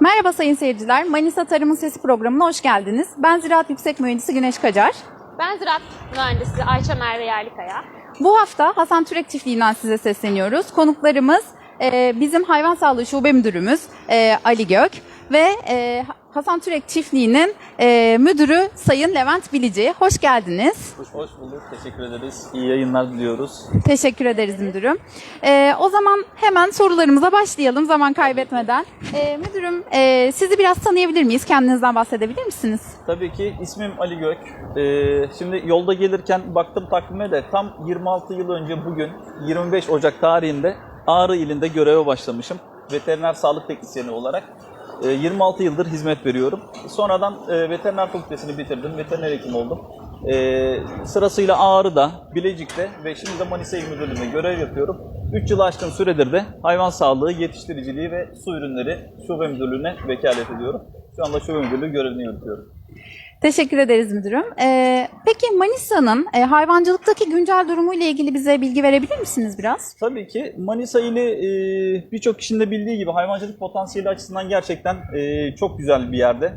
Merhaba sayın seyirciler. Manisa Tarımın Sesi programına hoş geldiniz. Ben Ziraat Yüksek Mühendisi Güneş Kacar. Ben ziraat mühendisi Ayça Merve Yerlikaya. Bu hafta Hasan Türek Çiftliği'nden size sesleniyoruz. Konuklarımız e, bizim hayvan sağlığı şube müdürümüz e, Ali Gök ve e, Hasan Türek Çiftliği'nin e, müdürü Sayın Levent Bilici. Hoş geldiniz. Hoş bulduk. Teşekkür ederiz. İyi yayınlar diliyoruz. Teşekkür ederiz müdürüm. E, o zaman hemen sorularımıza başlayalım zaman kaybetmeden. E, müdürüm e, sizi biraz tanıyabilir miyiz? Kendinizden bahsedebilir misiniz? Tabii ki ismim Ali Gök. Ee, şimdi yolda gelirken baktım takvime de tam 26 yıl önce bugün 25 Ocak tarihinde Ağrı ilinde göreve başlamışım. Veteriner sağlık teknisyeni olarak. Ee, 26 yıldır hizmet veriyorum. Sonradan e, veteriner fakültesini bitirdim. Veteriner hekim oldum. Ee, sırasıyla Ağrı'da, Bilecik'te ve şimdi de Manisa İl Müdürlüğü'nde görev yapıyorum. 3 yılı aşkın süredir de hayvan sağlığı, yetiştiriciliği ve su ürünleri şube müdürlüğüne vekalet ediyorum. Şu anda şube müdürlüğü görevini yürütüyorum. Teşekkür ederiz müdürüm. Ee, peki Manisa'nın e, hayvancılıktaki güncel durumu ile ilgili bize bilgi verebilir misiniz biraz? Tabii ki Manisa ili e, birçok kişinin de bildiği gibi hayvancılık potansiyeli açısından gerçekten e, çok güzel bir yerde.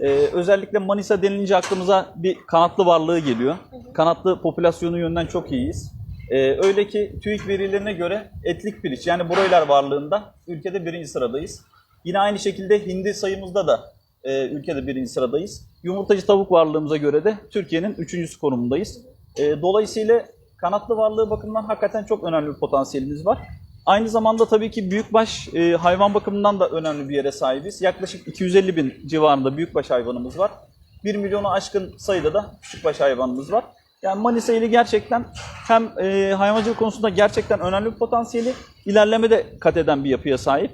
E, özellikle Manisa denilince aklımıza bir kanatlı varlığı geliyor. Kanatlı popülasyonu yönden çok iyiyiz. E, öyle ki TÜİK verilerine göre etlik piliç yani broiler varlığında ülkede birinci sıradayız. Yine aynı şekilde hindi sayımızda da e, ülkede birinci sıradayız. Yumurtacı tavuk varlığımıza göre de Türkiye'nin üçüncüsü konumundayız. E, dolayısıyla kanatlı varlığı bakımından hakikaten çok önemli bir potansiyelimiz var. Aynı zamanda tabii ki büyükbaş e, hayvan bakımından da önemli bir yere sahibiz. Yaklaşık 250 bin civarında büyükbaş hayvanımız var. 1 milyonu aşkın sayıda da küçükbaş hayvanımız var. Yani Manisa ili gerçekten hem e, hayvancılık konusunda gerçekten önemli bir potansiyeli, ilerleme de kat eden bir yapıya sahip.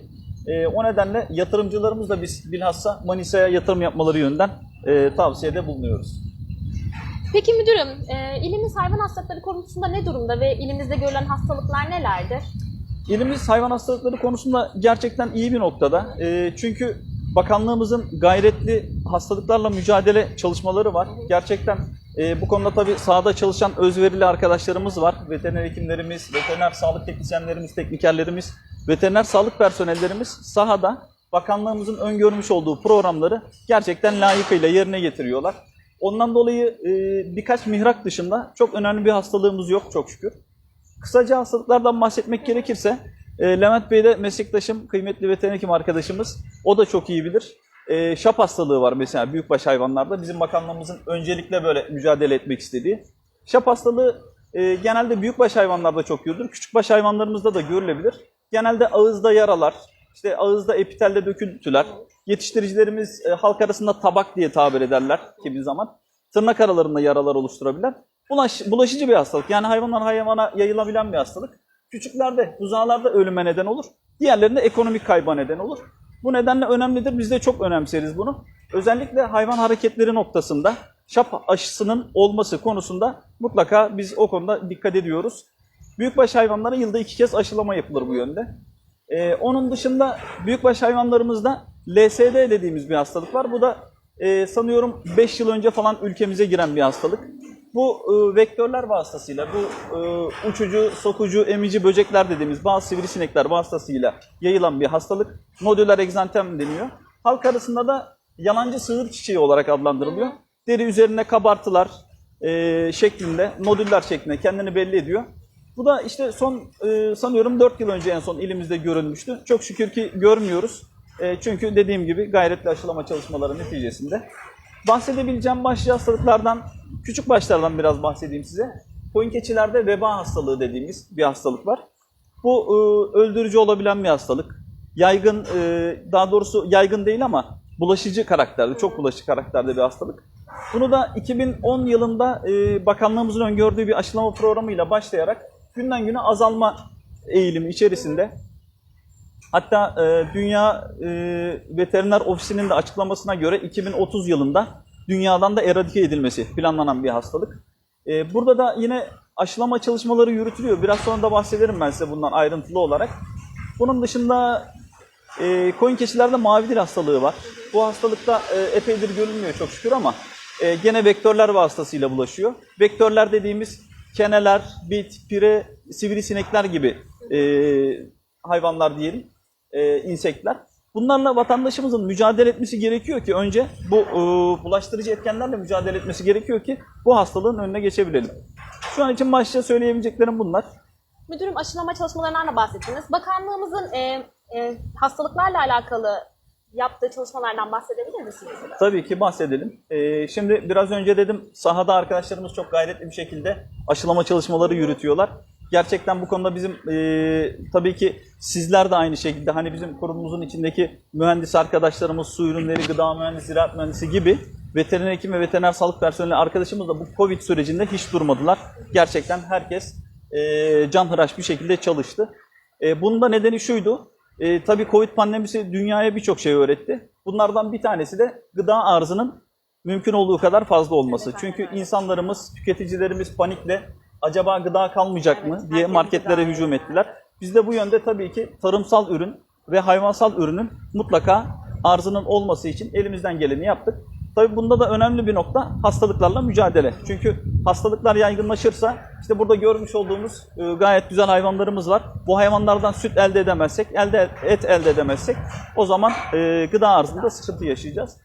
E, o nedenle yatırımcılarımız da biz bilhassa Manisa'ya yatırım yapmaları yönden e, tavsiyede bulunuyoruz. Peki müdürüm, e, ilimiz hayvan hastalıkları konusunda ne durumda ve ilimizde görülen hastalıklar nelerdir? İlimiz hayvan hastalıkları konusunda gerçekten iyi bir noktada. E, çünkü bakanlığımızın gayretli hastalıklarla mücadele çalışmaları var. Gerçekten e, bu konuda tabii sahada çalışan özverili arkadaşlarımız var. Veteriner hekimlerimiz, veteriner sağlık teknisyenlerimiz, teknikerlerimiz, veteriner sağlık personellerimiz sahada bakanlığımızın öngörmüş olduğu programları gerçekten layıkıyla yerine getiriyorlar. Ondan dolayı e, birkaç mihrak dışında çok önemli bir hastalığımız yok çok şükür. Kısaca hastalıklardan bahsetmek gerekirse e, Levent Bey de meslektaşım, kıymetli veteriner hekim arkadaşımız. O da çok iyi bilir. E, şap hastalığı var mesela büyükbaş hayvanlarda. Bizim bakanlığımızın öncelikle böyle mücadele etmek istediği. Şap hastalığı e, genelde büyükbaş hayvanlarda çok görülür. Küçükbaş hayvanlarımızda da görülebilir. Genelde ağızda yaralar, işte ağızda epitelde döküntüler. Yetiştiricilerimiz e, halk arasında tabak diye tabir ederler kimi zaman. Tırnak aralarında yaralar oluşturabilir. Bulaş, bulaşıcı bir hastalık. Yani hayvandan hayvana yayılabilen bir hastalık. Küçüklerde, buzağlarda ölüme neden olur. Diğerlerinde ekonomik kayba neden olur. Bu nedenle önemlidir. Biz de çok önemseriz bunu. Özellikle hayvan hareketleri noktasında şap aşısının olması konusunda mutlaka biz o konuda dikkat ediyoruz. Büyükbaş hayvanlara yılda iki kez aşılama yapılır bu yönde. Ee, onun dışında büyükbaş hayvanlarımızda LSD dediğimiz bir hastalık var. Bu da e, sanıyorum 5 yıl önce falan ülkemize giren bir hastalık. Bu e, vektörler vasıtasıyla, bu e, uçucu, sokucu, emici böcekler dediğimiz bazı sivrisinekler vasıtasıyla yayılan bir hastalık. Nodüler egzantem deniyor. Halk arasında da yalancı sığır çiçeği olarak adlandırılıyor. Deri üzerine kabartılar e, şeklinde, nodüller şeklinde kendini belli ediyor. Bu da işte son e, sanıyorum 4 yıl önce en son ilimizde görülmüştü. Çok şükür ki görmüyoruz. E, çünkü dediğim gibi gayretli aşılama çalışmaları neticesinde. Bahsedebileceğim başlı hastalıklardan, küçük başlardan biraz bahsedeyim size. Koyun keçilerde veba hastalığı dediğimiz bir hastalık var. Bu e, öldürücü olabilen bir hastalık. Yaygın, e, daha doğrusu yaygın değil ama bulaşıcı karakterde, çok bulaşıcı karakterde bir hastalık. Bunu da 2010 yılında e, bakanlığımızın öngördüğü bir aşılama programıyla başlayarak günden güne azalma eğilimi içerisinde Hatta e, Dünya e, Veteriner Ofisi'nin de açıklamasına göre 2030 yılında dünyadan da eradike edilmesi planlanan bir hastalık. E, burada da yine aşılama çalışmaları yürütülüyor. Biraz sonra da bahsederim ben size bundan ayrıntılı olarak. Bunun dışında e, koyun keçilerde mavi dil hastalığı var. Bu hastalıkta e, epeydir görülmüyor çok şükür ama e, gene vektörler vasıtasıyla bulaşıyor. Vektörler dediğimiz keneler, bit, pire, sivrisinekler gibi e, hayvanlar diyelim, e, insekler. Bunlarla vatandaşımızın mücadele etmesi gerekiyor ki önce bu e, bulaştırıcı etkenlerle mücadele etmesi gerekiyor ki bu hastalığın önüne geçebilelim. Şu an için başta söyleyebileceklerim bunlar. Müdürüm aşılama çalışmalarından da bahsettiniz. Bakanlığımızın e, e, hastalıklarla alakalı yaptığı çalışmalardan bahsedebilir misiniz? Tabii ki bahsedelim. Ee, şimdi biraz önce dedim sahada arkadaşlarımız çok gayretli bir şekilde aşılama çalışmaları yürütüyorlar. Gerçekten bu konuda bizim e, tabii ki sizler de aynı şekilde hani bizim kurumumuzun içindeki mühendis arkadaşlarımız, su ürünleri, gıda mühendisi, ziraat mühendisi gibi veteriner hekim ve veteriner sağlık personeli arkadaşımız da bu Covid sürecinde hiç durmadılar. Gerçekten herkes e, canhıraş bir şekilde çalıştı. E, bunun da nedeni şuydu. E, tabii Covid pandemisi dünyaya birçok şey öğretti. Bunlardan bir tanesi de gıda arzının mümkün olduğu kadar fazla olması. Çünkü insanlarımız, tüketicilerimiz panikle acaba gıda kalmayacak mı diye marketlere hücum ettiler. Biz de bu yönde tabii ki tarımsal ürün ve hayvansal ürünün mutlaka arzının olması için elimizden geleni yaptık. Tabii bunda da önemli bir nokta hastalıklarla mücadele. Çünkü hastalıklar yaygınlaşırsa işte burada görmüş olduğumuz e, gayet güzel hayvanlarımız var. Bu hayvanlardan süt elde edemezsek, elde et elde edemezsek o zaman e, gıda arzında sıkıntı yaşayacağız.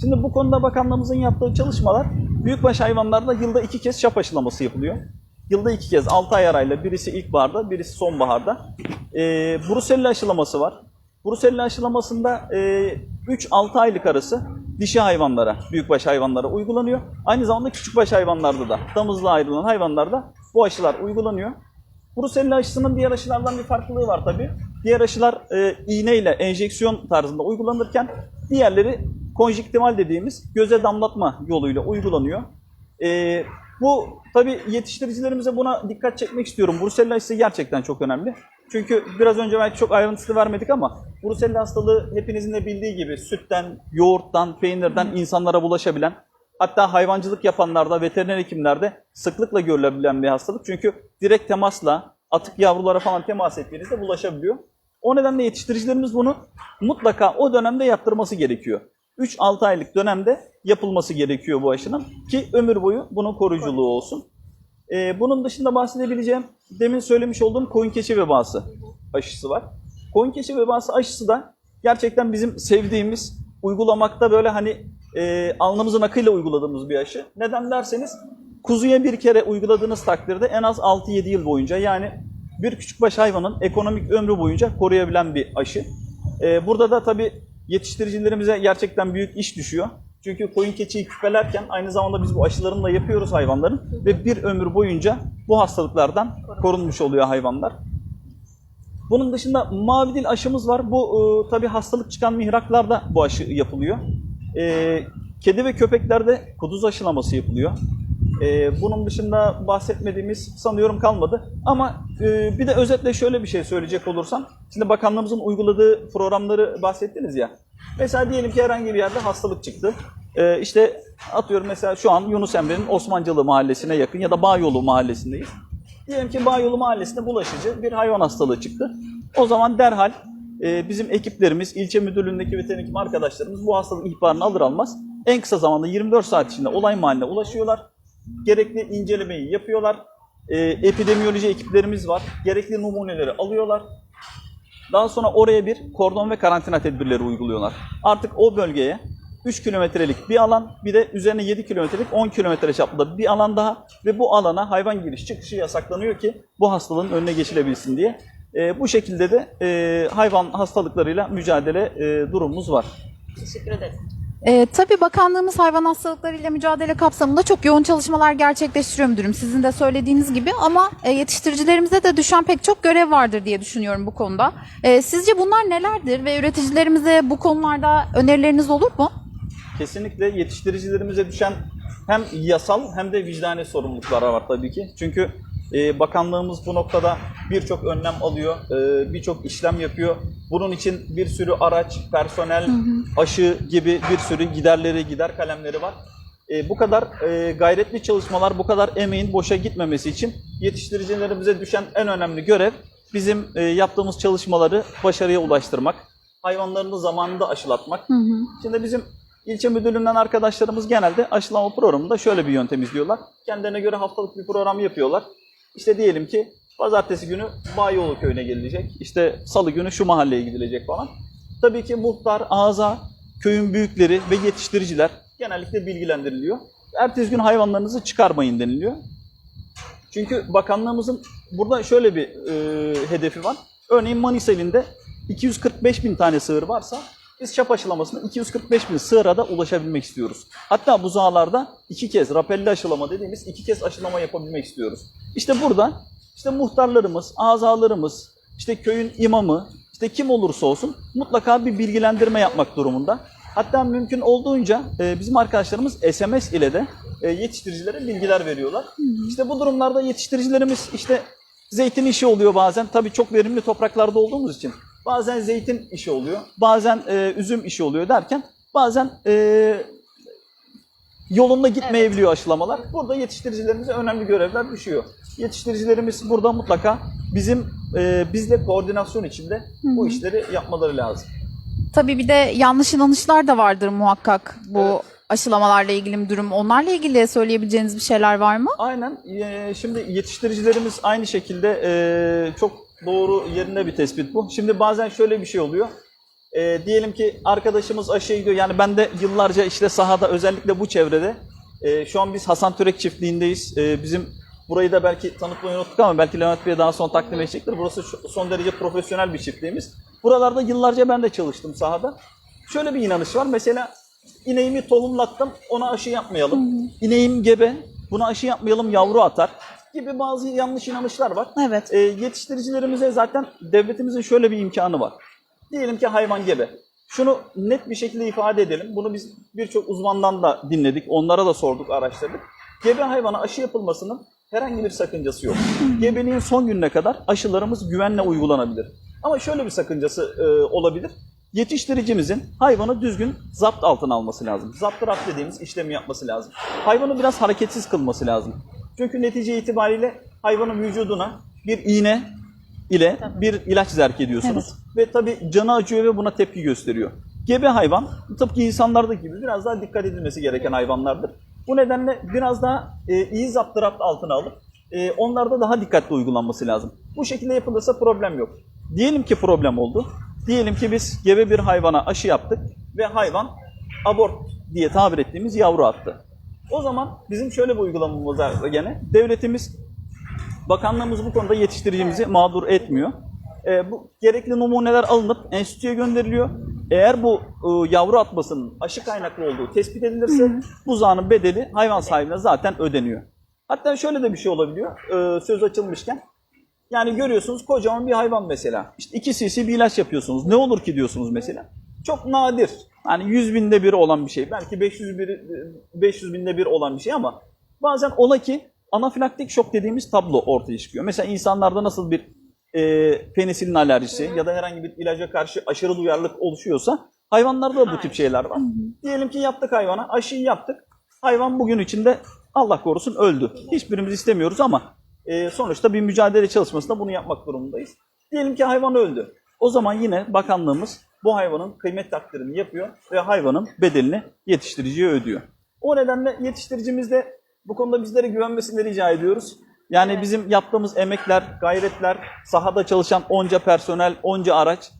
Şimdi bu konuda bakanlığımızın yaptığı çalışmalar büyükbaş hayvanlarda yılda iki kez şap aşılaması yapılıyor. Yılda iki kez 6 ay arayla birisi ilkbaharda birisi sonbaharda. E, Brusella aşılaması var. Brusella aşılamasında e, 3-6 aylık arası dişi hayvanlara, büyükbaş hayvanlara uygulanıyor. Aynı zamanda küçükbaş hayvanlarda da, damızla ayrılan hayvanlarda bu aşılar uygulanıyor. Brusella aşısının diğer aşılardan bir farklılığı var tabii. Diğer aşılar e, iğneyle enjeksiyon tarzında uygulanırken diğerleri konjüktival dediğimiz göze damlatma yoluyla uygulanıyor. E, bu tabii yetiştiricilerimize buna dikkat çekmek istiyorum. Brusella aşısı gerçekten çok önemli. Çünkü biraz önce belki çok ayrıntısını vermedik ama Brusella hastalığı hepinizin de bildiği gibi sütten, yoğurttan, peynirden insanlara bulaşabilen, hatta hayvancılık yapanlarda, veteriner hekimlerde sıklıkla görülebilen bir hastalık. Çünkü direkt temasla, atık yavrulara falan temas ettiğinizde bulaşabiliyor. O nedenle yetiştiricilerimiz bunu mutlaka o dönemde yaptırması gerekiyor. 3-6 aylık dönemde yapılması gerekiyor bu aşının ki ömür boyu bunun koruyuculuğu olsun. Ee, bunun dışında bahsedebileceğim demin söylemiş olduğum koyun keçi vebası aşısı var. Koyun keçi vebası aşısı da gerçekten bizim sevdiğimiz, uygulamakta böyle hani e, alnımızın akıyla uyguladığımız bir aşı. Neden derseniz kuzuya bir kere uyguladığınız takdirde en az 6-7 yıl boyunca yani bir küçükbaş hayvanın ekonomik ömrü boyunca koruyabilen bir aşı. Ee, burada da tabii yetiştiricilerimize gerçekten büyük iş düşüyor. Çünkü koyun keçiyi küpelerken aynı zamanda biz bu aşılarını da yapıyoruz hayvanların ve bir ömür boyunca bu hastalıklardan korunmuş oluyor hayvanlar. Bunun dışında mavi dil aşımız var. Bu e, tabii hastalık çıkan mihraklarda bu aşı yapılıyor. E, kedi ve köpeklerde kuduz aşılaması yapılıyor. E, bunun dışında bahsetmediğimiz sanıyorum kalmadı. Ama e, bir de özetle şöyle bir şey söyleyecek olursam. Şimdi bakanlığımızın uyguladığı programları bahsettiniz ya. Mesela diyelim ki herhangi bir yerde hastalık çıktı. E, işte atıyorum mesela şu an Yunus Emre'nin Osmancalı mahallesine yakın ya da Bağyolu mahallesindeyiz. Diyelim ki Bağyolu mahallesinde bulaşıcı bir hayvan hastalığı çıktı. O zaman derhal e, bizim ekiplerimiz, ilçe müdürlüğündeki veteriner hekim arkadaşlarımız bu hastalık ihbarını alır almaz en kısa zamanda 24 saat içinde olay mahalline ulaşıyorlar. Gerekli incelemeyi yapıyorlar. E, epidemiyoloji ekiplerimiz var. Gerekli numuneleri alıyorlar. Daha sonra oraya bir kordon ve karantina tedbirleri uyguluyorlar. Artık o bölgeye 3 kilometrelik bir alan, bir de üzerine 7 kilometrelik 10 kilometre çapında bir alan daha ve bu alana hayvan giriş çıkışı yasaklanıyor ki bu hastalığın önüne geçilebilsin diye. E, bu şekilde de e, hayvan hastalıklarıyla mücadele e, durumumuz var. Teşekkür ederim. Ee, tabii bakanlığımız hayvan hastalıklarıyla mücadele kapsamında çok yoğun çalışmalar gerçekleştiriyor müdürüm. Sizin de söylediğiniz gibi ama e, yetiştiricilerimize de düşen pek çok görev vardır diye düşünüyorum bu konuda. Ee, sizce bunlar nelerdir ve üreticilerimize bu konularda önerileriniz olur mu? Kesinlikle yetiştiricilerimize düşen hem yasal hem de vicdani sorumluluklar var tabii ki. Çünkü e, bakanlığımız bu noktada birçok önlem alıyor, e, birçok işlem yapıyor. Bunun için bir sürü araç, personel, aşı gibi bir sürü giderleri, gider kalemleri var. E, bu kadar e, gayretli çalışmalar, bu kadar emeğin boşa gitmemesi için yetiştiricilerimize düşen en önemli görev bizim e, yaptığımız çalışmaları başarıya ulaştırmak, hayvanlarını zamanında aşılatmak. Şimdi bizim ilçe müdürlüğünden arkadaşlarımız genelde aşılama programında şöyle bir yöntem izliyorlar. Kendilerine göre haftalık bir program yapıyorlar. İşte diyelim ki pazartesi günü Bağyolu köyüne gelecek. İşte salı günü şu mahalleye gidilecek falan. Tabii ki muhtar, ağza, köyün büyükleri ve yetiştiriciler genellikle bilgilendiriliyor. Ertesi gün hayvanlarınızı çıkarmayın deniliyor. Çünkü bakanlığımızın burada şöyle bir e, hedefi var. Örneğin Manisa ilinde 245 bin tane sığır varsa biz çap aşılamasında 245 bin sığıra da ulaşabilmek istiyoruz. Hatta buzağlarda iki kez rapelli aşılama dediğimiz iki kez aşılama yapabilmek istiyoruz. İşte burada işte muhtarlarımız, azalarımız, işte köyün imamı, işte kim olursa olsun mutlaka bir bilgilendirme yapmak durumunda. Hatta mümkün olduğunca e, bizim arkadaşlarımız SMS ile de e, yetiştiricilere bilgiler veriyorlar. İşte bu durumlarda yetiştiricilerimiz işte zeytin işi oluyor bazen. Tabii çok verimli topraklarda olduğumuz için. Bazen zeytin işi oluyor, bazen e, üzüm işi oluyor derken bazen yolunda gitmeyebiliyor aşılamalar. Burada yetiştiricilerimize önemli görevler düşüyor. Yetiştiricilerimiz burada mutlaka bizim e, bizle koordinasyon içinde bu işleri yapmaları lazım. Tabii bir de yanlış inanışlar da vardır muhakkak bu Evet. aşılamalarla ilgili bir durum. Onlarla ilgili söyleyebileceğiniz bir şeyler var mı? Aynen. Ee, Şimdi yetiştiricilerimiz aynı şekilde e, çok doğru yerinde bir tespit bu. Şimdi bazen şöyle bir şey oluyor. E, diyelim ki arkadaşımız aşıya gidiyor. Yani ben de yıllarca işte sahada özellikle bu çevrede e, şu an biz Hasan Türek çiftliğindeyiz. E, bizim burayı da belki tanıtmayı unuttuk ama belki Levent Bey'e daha sonra takdim edecektir. Burası son derece profesyonel bir çiftliğimiz. Buralarda yıllarca ben de çalıştım sahada. Şöyle bir inanış var. Mesela ineğimi tohumlattım ona aşı yapmayalım. İneğim gebe buna aşı yapmayalım yavru atar gibi bazı yanlış inanışlar var. Evet. E, yetiştiricilerimize zaten devletimizin şöyle bir imkanı var. Diyelim ki hayvan gebe. Şunu net bir şekilde ifade edelim. Bunu biz birçok uzmandan da dinledik. Onlara da sorduk, araştırdık. Gebe hayvana aşı yapılmasının herhangi bir sakıncası yok. Gebeliğin son gününe kadar aşılarımız güvenle uygulanabilir. Ama şöyle bir sakıncası e, olabilir. Yetiştiricimizin hayvanı düzgün zapt altına alması lazım. Zapt rapt dediğimiz işlemi yapması lazım. Hayvanı biraz hareketsiz kılması lazım. Çünkü netice itibariyle hayvanın vücuduna bir iğne ile bir ilaç zerk ediyorsunuz. Ve tabii canı acıyor ve buna tepki gösteriyor. Gebe hayvan tıpkı insanlardaki gibi biraz daha dikkat edilmesi gereken hayvanlardır. Bu nedenle biraz daha e, iyi zaptırapt altına alıp e, onlarda daha dikkatli uygulanması lazım. Bu şekilde yapılırsa problem yok. Diyelim ki problem oldu. Diyelim ki biz gebe bir hayvana aşı yaptık ve hayvan abort diye tabir ettiğimiz yavru attı. O zaman bizim şöyle bir uygulamamız var gene. Devletimiz Bakanlığımız bu konuda yetiştiricimizi mağdur etmiyor. E, bu gerekli numuneler alınıp enstitüye gönderiliyor. Eğer bu e, yavru atmasının aşı kaynaklı olduğu tespit edilirse buzağının bedeli hayvan sahibine zaten ödeniyor. Hatta şöyle de bir şey olabiliyor. e, söz açılmışken. Yani görüyorsunuz kocaman bir hayvan mesela. İşte 2 cc bir ilaç yapıyorsunuz. Ne olur ki diyorsunuz mesela. Çok nadir. Hani 100 binde bir olan bir şey. Belki 500, bir, 500 binde bir olan bir şey ama bazen ola ki anafilaktik şok dediğimiz tablo ortaya çıkıyor. Mesela insanlarda nasıl bir e, penisilin alerjisi ya da herhangi bir ilaca karşı aşırı duyarlılık oluşuyorsa hayvanlarda da bu tip şeyler var. Diyelim ki yaptık hayvana, aşıyı yaptık. Hayvan bugün içinde Allah korusun öldü. Hiçbirimiz istemiyoruz ama e, sonuçta bir mücadele çalışmasında bunu yapmak durumundayız. Diyelim ki hayvan öldü. O zaman yine bakanlığımız bu hayvanın kıymet takdirini yapıyor ve hayvanın bedelini yetiştiriciye ödüyor. O nedenle yetiştiricimiz de bu konuda bizlere güvenmesini rica ediyoruz. Yani bizim yaptığımız emekler, gayretler, sahada çalışan onca personel, onca araç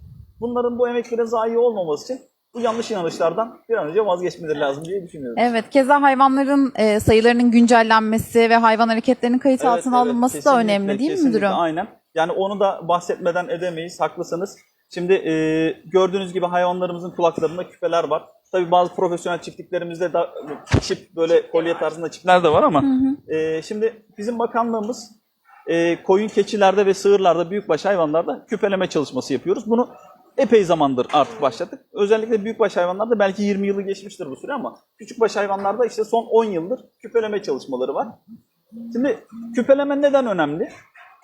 bunların bu emeklere zayi olmaması için bu yanlış inanışlardan bir an önce vazgeçmeleri lazım diye düşünüyorum. Evet, keza hayvanların e, sayılarının güncellenmesi ve hayvan hareketlerinin kayıt Evet, altına evet, alınması da önemli değil mi müdürüm? Aynen. Yani onu da bahsetmeden edemeyiz. Haklısınız. Şimdi e, gördüğünüz gibi hayvanlarımızın kulaklarında küpeler var. Tabii bazı profesyonel çiftliklerimizde da çip böyle kolye tarzında çipler de var ama e, şimdi bizim bakanlığımız e, koyun keçilerde ve sığırlarda büyükbaş hayvanlarda küpeleme çalışması yapıyoruz. Bunu epey zamandır artık başladık. Özellikle büyükbaş hayvanlarda belki 20 yılı geçmiştir bu süre ama küçükbaş hayvanlarda işte son 10 yıldır küpeleme çalışmaları var. Şimdi küpeleme neden önemli?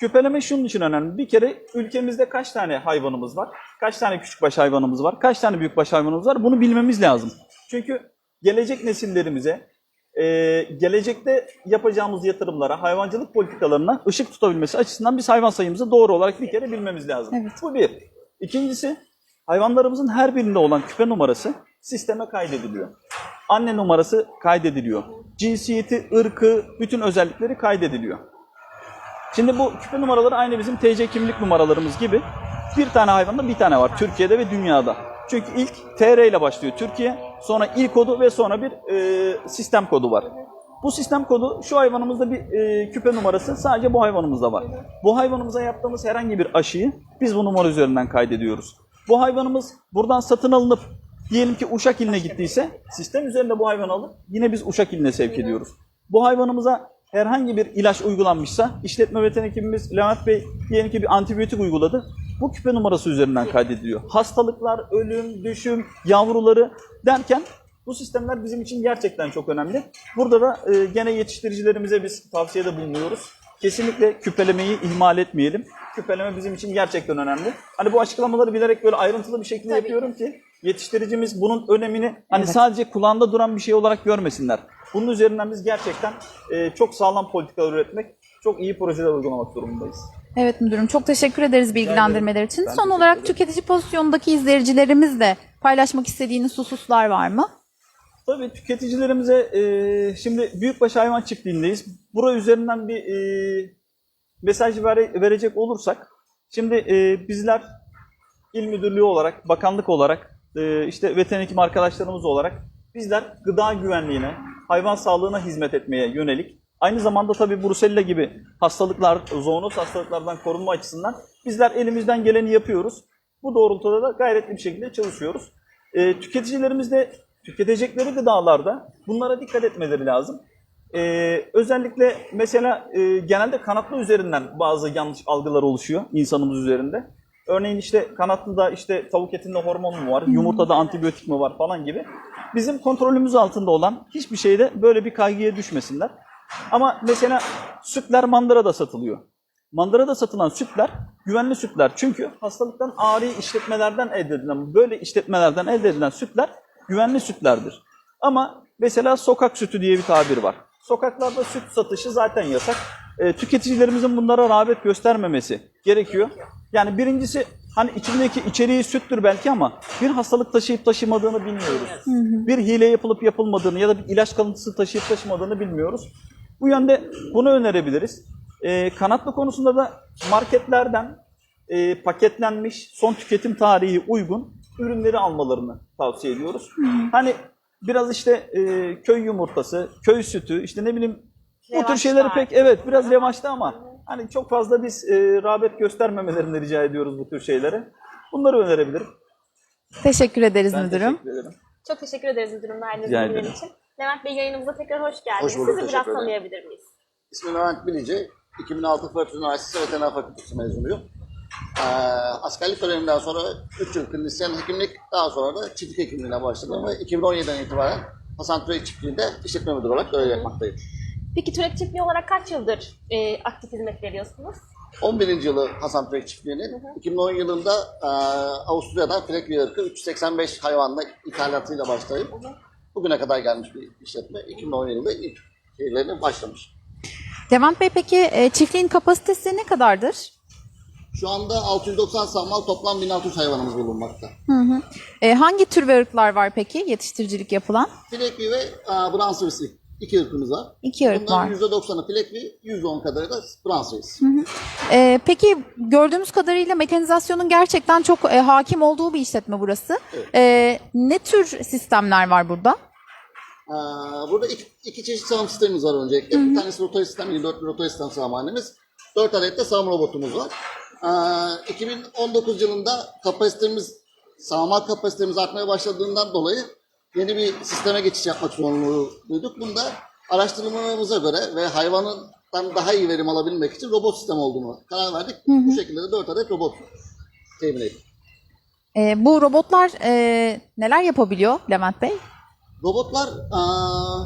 Küpeleme şunun için önemli. Bir kere ülkemizde kaç tane hayvanımız var? Kaç tane küçükbaş hayvanımız var? Kaç tane büyükbaş hayvanımız var? Bunu bilmemiz lazım. Çünkü gelecek nesillerimize, e, gelecekte yapacağımız yatırımlara, hayvancılık politikalarına ışık tutabilmesi açısından biz hayvan sayımızı doğru olarak bir kere bilmemiz lazım. Evet. Bu bir. İkincisi, hayvanlarımızın her birinde olan küpe numarası sisteme kaydediliyor. Anne numarası kaydediliyor. Cinsiyeti, ırkı, bütün özellikleri kaydediliyor. Şimdi bu küpe numaraları aynı bizim TC kimlik numaralarımız gibi bir tane hayvanda bir tane var Türkiye'de ve dünyada. Çünkü ilk TR ile başlıyor Türkiye, sonra il kodu ve sonra bir e, sistem kodu var. Bu sistem kodu şu hayvanımızda bir e, küpe numarası sadece bu hayvanımızda var. Bu hayvanımıza yaptığımız herhangi bir aşıyı biz bu numara üzerinden kaydediyoruz. Bu hayvanımız buradan satın alınıp diyelim ki Uşak iline gittiyse sistem üzerinde bu hayvanı alıp yine biz Uşak iline sevk ediyoruz. Bu hayvanımıza herhangi bir ilaç uygulanmışsa işletme veteriner hekimimiz Levent Bey diyelim ki bir antibiyotik uyguladı. Bu küpe numarası üzerinden kaydediliyor. Hastalıklar, ölüm, düşüm, yavruları derken bu sistemler bizim için gerçekten çok önemli. Burada da e, gene yetiştiricilerimize biz tavsiyede bulunuyoruz. Kesinlikle küpelemeyi ihmal etmeyelim. Küpeleme bizim için gerçekten önemli. Hani bu açıklamaları bilerek böyle ayrıntılı bir şekilde Tabii. yapıyorum ki yetiştiricimiz bunun önemini hani sadece kulağında duran bir şey olarak görmesinler. Bunun üzerinden biz gerçekten e, çok sağlam politikalar üretmek, çok iyi projeler uygulamak durumundayız. Evet müdürüm çok teşekkür ederiz bilgilendirmeler için. Ben Son olarak ederim. tüketici pozisyonundaki izleyicilerimiz de paylaşmak istediğiniz hususlar var mı? Tabii tüketicilerimize e, şimdi büyükbaş hayvan çiftliğindeyiz. Bura üzerinden bir e, mesaj vere- verecek olursak, şimdi e, bizler il müdürlüğü olarak, bakanlık olarak, e, işte veteriner hekim arkadaşlarımız olarak bizler gıda güvenliğine, hayvan sağlığına hizmet etmeye yönelik, aynı zamanda tabii Brusella gibi hastalıklar, zoonoz hastalıklardan korunma açısından bizler elimizden geleni yapıyoruz. Bu doğrultuda da gayretli bir şekilde çalışıyoruz. E, tüketicilerimiz de tüketecekleri gıdalarda bunlara dikkat etmeleri lazım. Ee, özellikle mesela e, genelde kanatlı üzerinden bazı yanlış algılar oluşuyor insanımız üzerinde. Örneğin işte kanatlıda işte tavuk etinde hormon mu var, yumurtada antibiyotik mi var falan gibi. Bizim kontrolümüz altında olan hiçbir şeyde böyle bir kaygıya düşmesinler. Ama mesela sütler mandırada satılıyor. Mandırada satılan sütler güvenli sütler. Çünkü hastalıktan ağrı işletmelerden elde edilen, böyle işletmelerden elde edilen sütler güvenli sütlerdir. Ama mesela sokak sütü diye bir tabir var. Sokaklarda süt satışı zaten yasak. E, tüketicilerimizin bunlara rağbet göstermemesi gerekiyor. Yani birincisi hani içindeki içeriği süttür belki ama bir hastalık taşıyıp taşımadığını bilmiyoruz. Bir hile yapılıp yapılmadığını ya da bir ilaç kalıntısı taşıyıp taşımadığını bilmiyoruz. Bu yönde bunu önerebiliriz. E, kanatlı konusunda da marketlerden e, paketlenmiş, son tüketim tarihi uygun ürünleri almalarını tavsiye ediyoruz. Hani biraz işte e, köy yumurtası, köy sütü, işte ne bileyim bu tür Revaçta şeyleri pek evet biraz revaçta ama hani çok fazla biz e, rağbet göstermemelerini rica ediyoruz bu tür şeylere. Bunları önerebilirim. Teşekkür ederiz Ben müdürüm. teşekkür ederim. Çok teşekkür ederiz müdürüm verdiğiniz Rica bilgiler ederim. için. Levent Bey yayınımıza tekrar hoş geldiniz. Hoş bulduk, Sizi biraz teşekkür ederim. tanıyabilir miyiz? İsmim Levent Bilici. 2006 Fakülte Üniversitesi Veteriner Fakültesi mezunuyum. Ee, askerlik döneminden sonra 3 yıl klinisyen hekimlik, daha sonra da çiftlik hekimliğine başladım ve 2017'den itibaren Hasan Türek Çiftliği'nde işletme müdürü olarak görev yapmaktayım. Peki Türek Çiftliği olarak kaç yıldır e, aktif hizmet veriyorsunuz? 11. yılı Hasan Türek Çiftliği'nin 2010 yılında e, Avusturya'dan Frekli ırkı 385 hayvanla ithalatıyla başlayıp bugüne kadar gelmiş bir işletme. 2010 yılında ilk şeylerine başlamış. Levent Bey peki e, çiftliğin kapasitesi ne kadardır? Şu anda 690 sağmal toplam 1600 hayvanımız bulunmakta. E, hangi tür ve ırklar var peki yetiştiricilik yapılan? Plekvi ve e, Brunswiss iki ırkımız var. İki ırk var. Bunların %90'ı Plekvi, %10 kadarı da Brunswiss. E, peki gördüğümüz kadarıyla mekanizasyonun gerçekten çok e, hakim olduğu bir işletme burası. Evet. E, ne tür sistemler var burada? E, burada iki, iki çeşit sağım sistemimiz var öncelikle. Bir tanesi rotary sistem, 24 bir rotary sistem sağımhanemiz. 4 adet de sağım robotumuz var. E, 2019 yılında kapasitemiz, sağma kapasitemiz artmaya başladığından dolayı yeni bir sisteme geçiş yapmak zorunluluğu duyduk. Bunda araştırmalarımıza göre ve hayvanından daha iyi verim alabilmek için robot sistem olduğunu karar verdik. Bu şekilde de 4 adet robot temin ettik. E, bu robotlar e, neler yapabiliyor Levent Bey? Robotlar aa,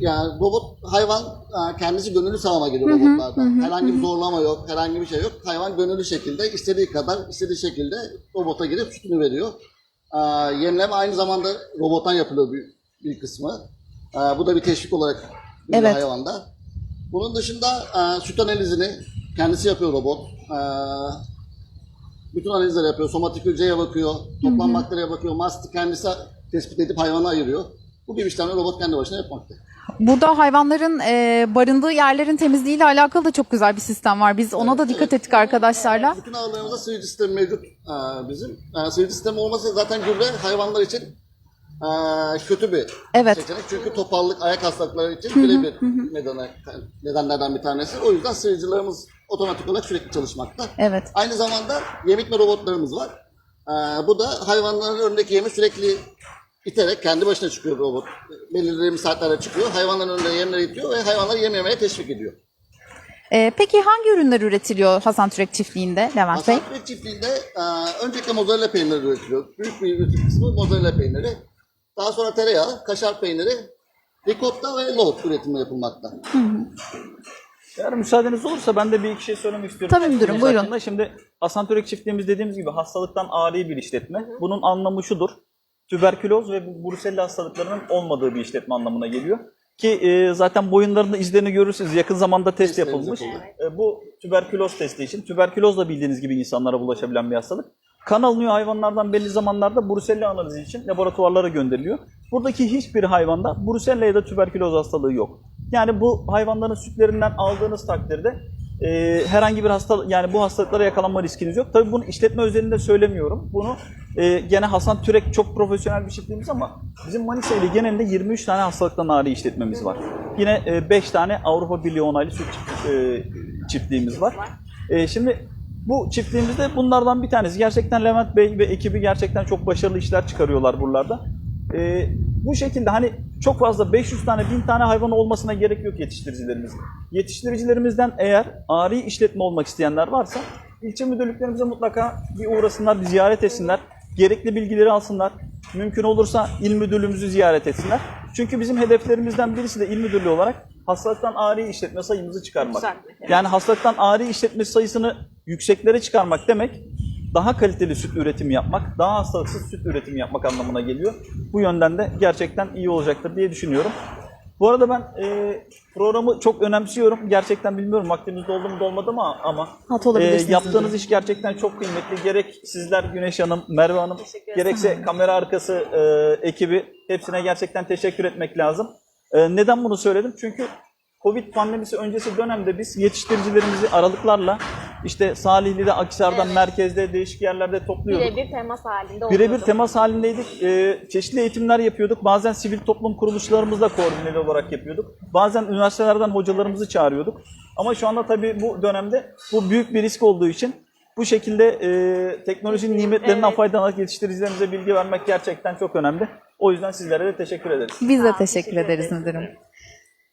yani robot hayvan aa, kendisi gönüllü sağlama geliyor robotlarda. herhangi bir zorlama yok, herhangi bir şey yok. Hayvan gönüllü şekilde istediği kadar istediği şekilde robota girip sütünü veriyor. Yenileme aynı zamanda robottan yapılıyor bir, bir kısmı. Bu da bir teşvik olarak Evet. hayvanda. Bunun dışında süt analizini kendisi yapıyor robot. Bütün analizleri yapıyor. Somatik hücreye bakıyor, toplam bakteriye bakıyor, masti kendisi tespit edip hayvana ayırıyor. Bu gibi işlemleri robot kendi başına yapmakta. Burada hayvanların e, barındığı yerlerin temizliğiyle alakalı da çok güzel bir sistem var. Biz ona da dikkat ettik arkadaşlarla. Bütün ağlarımızda sıyırıcı sistemi mevcut e, bizim. E, sıyırıcı sistemi olması zaten gübre hayvanlar için e, kötü bir Evet. seçenek. Çünkü topallık, ayak hastalıkları için birebir nedene, nedenlerden bir tanesi. O yüzden sıyırıcılarımız otomatik olarak sürekli çalışmakta. Evet. Aynı zamanda yem itme robotlarımız var. Ee, bu da hayvanların önündeki yemi sürekli iterek kendi başına çıkıyor robot. Belirli saatlerde çıkıyor. Hayvanların önünde yemleri itiyor ve hayvanları yem yemeye teşvik ediyor. E, peki hangi ürünler üretiliyor Hasan Türek çiftliğinde Levent Bey? Hasan çiftliğinde e, öncelikle mozzarella peyniri üretiliyor. Büyük bir üretim kısmı mozzarella peyniri. Daha sonra tereyağı, kaşar peyniri, ricotta ve nohut üretimi yapılmakta. Eğer müsaadeniz olursa ben de bir iki şey söylemek istiyorum. Tabii müdürüm, buyurun. hakkında. Şimdi Hasan Türek çiftliğimiz dediğimiz gibi hastalıktan ari bir işletme. Bunun anlamı şudur. Tüberküloz ve bu Brusella hastalıklarının olmadığı bir işletme anlamına geliyor. Ki e, zaten boyunlarında izlerini görürsünüz. Yakın zamanda test Testlerimiz yapılmış. yapıldı. E, bu tüberküloz testi için. Tüberküloz da bildiğiniz gibi insanlara bulaşabilen bir hastalık. Kan alınıyor hayvanlardan belli zamanlarda Brusella analizi için laboratuvarlara gönderiliyor. Buradaki hiçbir hayvanda Brusella ya da tüberküloz hastalığı yok. Yani bu hayvanların sütlerinden aldığınız takdirde e, herhangi bir hasta yani bu hastalıklara yakalanma riskiniz yok. Tabii bunu işletme özelinde söylemiyorum. Bunu e, gene Hasan Türek çok profesyonel bir çiftliğimiz ama bizim Manisa ili genelinde 23 tane hastalıktan ari işletmemiz var. Yine 5 tane Avrupa Birliği onaylı süt e, çiftliğimiz var. E, şimdi bu çiftliğimizde bunlardan bir tanesi. Gerçekten Levent Bey ve ekibi gerçekten çok başarılı işler çıkarıyorlar buralarda. Ee, bu şekilde hani çok fazla 500 tane 1000 tane hayvan olmasına gerek yok yetiştiricilerimizin. Yetiştiricilerimizden eğer ari işletme olmak isteyenler varsa ilçe müdürlüklerimize mutlaka bir uğrasınlar, bir ziyaret etsinler. Gerekli bilgileri alsınlar. Mümkün olursa il müdürlüğümüzü ziyaret etsinler. Çünkü bizim hedeflerimizden birisi de il müdürlüğü olarak hastalıktan ari işletme sayımızı çıkarmak. Güzel. Yani hastalıktan ari işletme sayısını yükseklere çıkarmak demek daha kaliteli süt üretimi yapmak, daha hastalıksız süt üretimi yapmak anlamına geliyor. Bu yönden de gerçekten iyi olacaktır diye düşünüyorum. Bu arada ben e, programı çok önemsiyorum. Gerçekten bilmiyorum vaktimiz doldu mu dolmadı mı ama Hat e, yaptığınız iş gerçekten çok kıymetli. Gerek sizler Güneş Hanım, Merve Hanım, gerekse kamera arkası e, ekibi hepsine gerçekten teşekkür etmek lazım. E, neden bunu söyledim? Çünkü Covid pandemisi öncesi dönemde biz yetiştiricilerimizi aralıklarla işte Salihli'de, Akhisar'dan, merkezde, değişik yerlerde topluyorduk. Birebir temas halinde Birebir temas halindeydik. Ee, çeşitli eğitimler yapıyorduk. Bazen sivil toplum kuruluşlarımızla koordineli olarak yapıyorduk. Bazen üniversitelerden hocalarımızı çağırıyorduk. Ama şu anda tabii bu dönemde bu büyük bir risk olduğu için bu şekilde e, teknolojinin nimetlerinden Evet. faydalanarak yetiştiricilerimize bilgi vermek gerçekten çok önemli. O yüzden sizlere de teşekkür ederiz. Biz de olun, teşekkür ederiz müdürüm.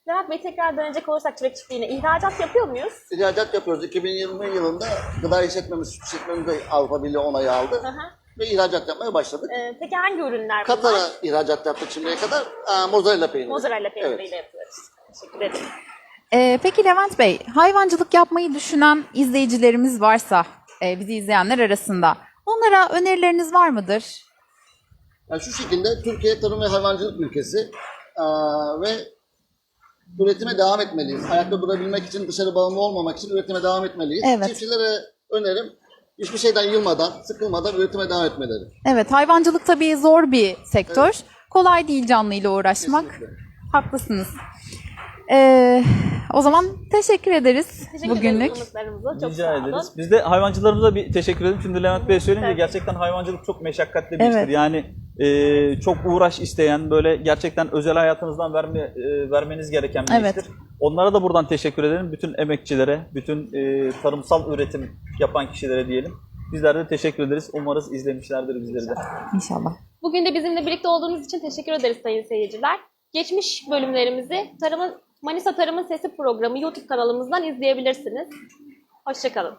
Levent Bey tekrar dönecek olursak çilek çiftliğine ihracat yapıyor muyuz? İhracat yapıyoruz. 2020 yılında gıda işletmemiz, süt işletmemiz de Avrupa Birliği onayı aldı. Hı hı. Ve ihracat yapmaya başladık. Ee, peki hangi ürünler bunlar? Katar'a ihracat yaptık şimdiye kadar. Aa, mozzarella peyniri. Mozzarella peyniriyle Evet. yapıyoruz. Teşekkür ederim. Ee, peki Levent Bey, hayvancılık yapmayı düşünen izleyicilerimiz varsa, e, bizi izleyenler arasında, onlara önerileriniz var mıdır? Yani şu şekilde Türkiye tarım ve hayvancılık ülkesi aa, ve üretime devam etmeliyiz. Ayakta durabilmek için, dışarı bağımlı olmamak için üretime devam etmeliyiz. Evet. Çiftçilere önerim hiçbir şeyden yılmadan, sıkılmadan üretime devam etmeleri. Evet, hayvancılık tabii zor bir sektör. Kolay değil canlıyla uğraşmak. Kesinlikle. Haklısınız. Ee, o zaman teşekkür ederiz Teşekkür bugünlük. konuklarımıza. Çok Rica sağ olun. ederiz. Biz de hayvancılarımıza bir teşekkür edelim. Şimdi Levent Bey söyleyince Tabii. gerçekten hayvancılık çok meşakkatli bir Evet. iştir. Yani e, çok uğraş isteyen, böyle gerçekten özel hayatınızdan verme, e, vermeniz gereken bir Evet. iştir. Onlara da buradan teşekkür edelim. Bütün emekçilere, bütün e, tarımsal üretim yapan kişilere diyelim. Bizler de teşekkür ederiz. Umarız izlemişlerdir bizleri de. İnşallah. Bugün de bizimle birlikte olduğunuz için teşekkür ederiz sayın seyirciler. Geçmiş bölümlerimizi Tarımın Manisa Tarımın Sesi programı YouTube kanalımızdan izleyebilirsiniz. Hoşçakalın.